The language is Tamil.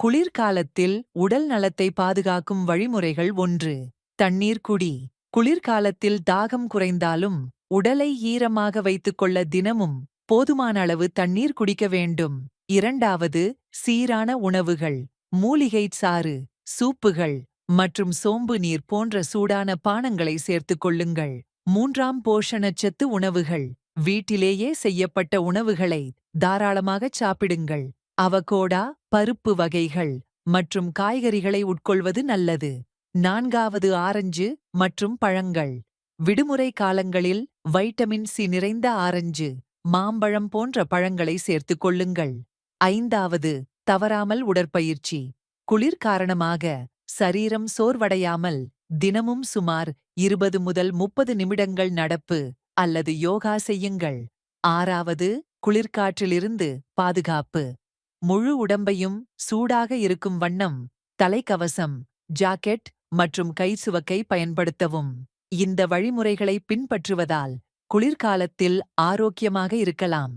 குளிர்காலத்தில் உடல் நலத்தை பாதுகாக்கும் வழிமுறைகள் ஒன்று. தண்ணீர் குடி. குளிர்காலத்தில் தாகம் குறைந்தாலும் உடலை ஈரமாக வைத்துக்கொள்ள தினமும் போதுமான அளவு தண்ணீர் குடிக்க வேண்டும். இரண்டாவது சீரான உணவுகள். மூலிகை சாறு சூப்புகள் மற்றும் சோம்பு நீர் போன்ற சூடான பானங்களை சேர்த்துக் கொள்ளுங்கள். மூன்றாம் போஷணச்சத்து உணவுகள். வீட்டிலேயே செய்யப்பட்ட உணவுகளை தாராளமாகச் சாப்பிடுங்கள். அவகோடா பருப்பு வகைகள் மற்றும் காய்கறிகளை உட்கொள்வது நல்லது. நான்காவது ஆரஞ்சு மற்றும் பழங்கள். விடுமுறை காலங்களில் வைட்டமின் சி நிறைந்த ஆரஞ்சு மாம்பழம் போன்ற பழங்களை சேர்த்துக் கொள்ளுங்கள். ஐந்தாவது தவறாமல் உடற்பயிற்சி. குளிர் காரணமாக சரீரம் சோர்வடையாமல் தினமும் சுமார் இருபது முதல் முப்பது நிமிடங்கள் நடப்பு அல்லது யோகா செய்யுங்கள். ஆறாவது குளிர்காற்றிலிருந்து பாதுகாப்பு. முழு உடம்பையும் சூடாக இருக்கும் வண்ணம் தலைக்கவசம் ஜாக்கெட் மற்றும் கைசுவக்கை பயன்படுத்தவும். இந்த வழிமுறைகளை பின்பற்றுவதால் குளிர்காலத்தில் ஆரோக்கியமாக இருக்கலாம்.